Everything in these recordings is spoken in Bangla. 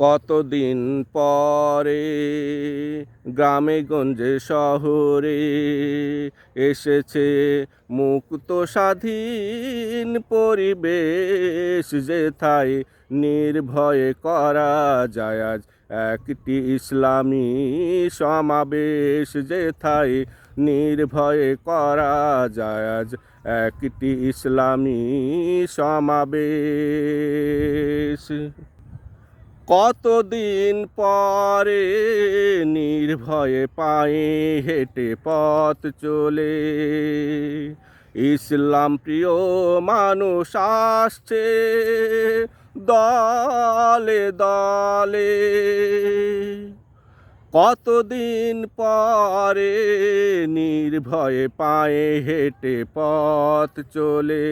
কতদিন পরে গ্রামে গঞ্জে শহরে এসেছে মুক্ত স্বাধীন পরিবেশ যেথায় নির্ভয়ে করা যায় আজ একটি ইসলামী সমাবেশ যেথায় নির্ভয়ে করা যায় আজ একটি ইসলামী সমাবেশ। কতদিন পরে নির্ভয়ে পায়ে হেঁটে পথ চলে। ইসলাম প্রিয় মানুষ আসছে দলে দলে। কতদিন পরে নির্ভয়ে পায়ে হেঁটে পথ চলে।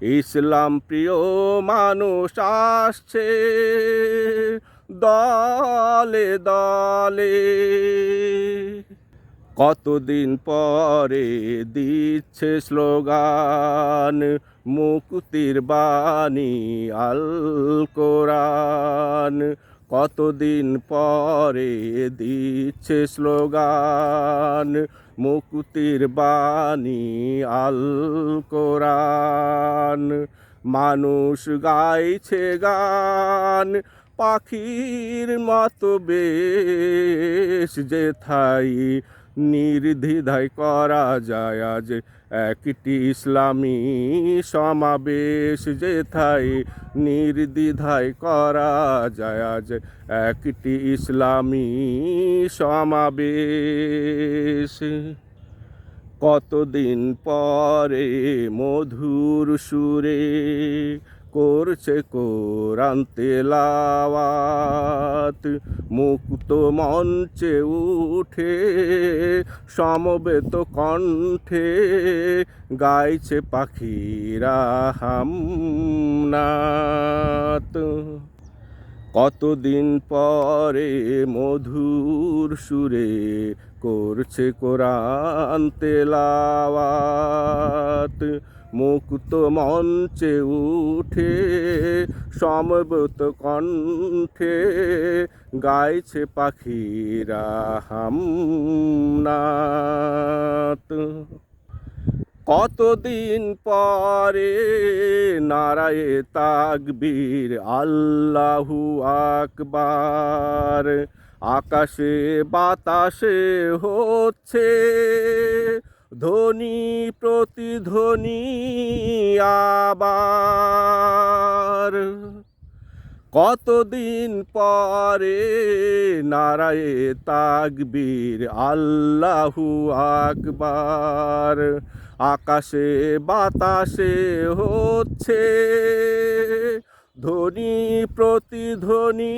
ইসলাম প্রিয় মানুষ আসছে। দলে দলে। কতদিন পরে দিচ্ছে স্লোগান মুক্তির বাণী আল কোরআন। কতদিন পরে দিচ্ছে স্লোগান, মুক্তির বাণী আল কোরআন। মানুষ গাইছে গান, পাখির মতো বেশ, যেথায় নির্দ্বিধায় করা যায় আজ। একটি ইসলামী সমাবেশ যেথায় নির্দ্বিধায় করা যায় আজ। একটি ইসলামী সমাবেশ। কতদিন পরে মধুর সুরে করছে কোরআন তেলাওয়াত মুক্ত মঞ্চে উঠে, সমবেত কণ্ঠে গাইছে পাখিরা হামনাত। কতদিন পরে মধুর সুরে করছে কোরআন তেলাওয়াত মুক্ত মঞ্চে উঠে, সমবেত কণ্ঠে গাইছে পাখিরা হামনাত। কতদিন পরে নারায়ে তাকবীর, আল্লাহু আকবার। আকাশে বাতাসে হচ্ছে ধ্বনি প্রতিধ্বনি আবার। কতদিন পরে নারায়ে তাকবীর, আল্লাহু আকবার। আকাশে বাতাসে হচ্ছে ধ্বনি প্রতিধ্বনি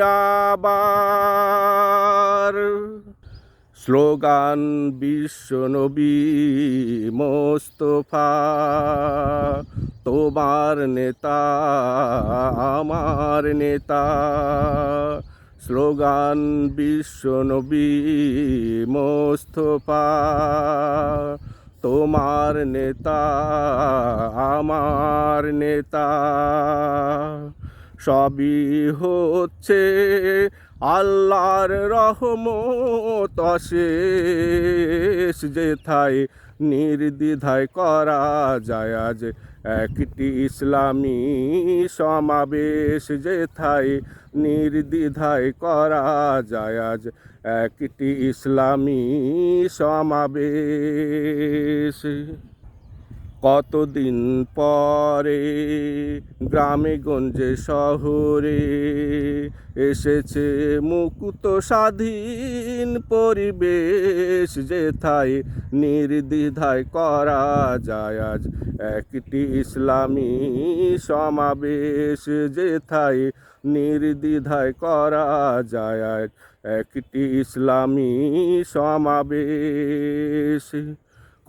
আবার। স্লোগান বিশ্বনবী মোস্তফা, তোমার নেতা, আমার নেতা। স্লোগান বিশ্বনবী মোস্তফা, তোমার নেতা, আমার নেতা। সবই হচ্ছে আল্লাহর রহমত অশেষ যেথায় নির্দ্বিধায় করা যায় আজ একটি ইসলামী সমাবেশ যেথায় নির্দ্বিধায় করা যায় আজ একটি ইসলামী সমাবেশ। কতদিন পরে গ্রামে গঞ্জে শহরে এসেছে মুকুত স্বাধীন পরিবেশ যেথায় নির্দ্বিধায় করা যায় আজ একটি ইসলামী সমাবেশ যেথায় নির্দ্বিধায় করা যায় আজ একটি ইসলামী সমাবেশ।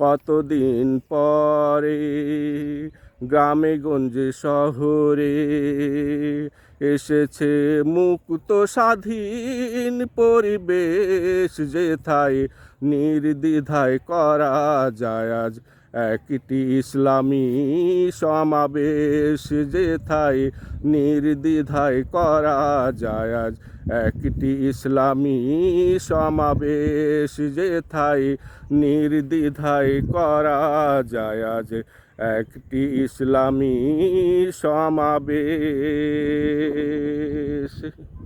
কতদিন পরে গ্রামে গঞ্জে শহরে এসেছে মুক্ত স্বাধীন পরিবেশ যেথায় নির্দ্বিধায় করা যায় আজ একটি ইসলামী সমাবেশ যেথায় নির্দ্বিধায় করা যায় আজ। একটি ইসলামী সমাবেশ যেথায় নির্দ্বিধায় করা যায় আজ। একটি ইসলামী সমাবেশ।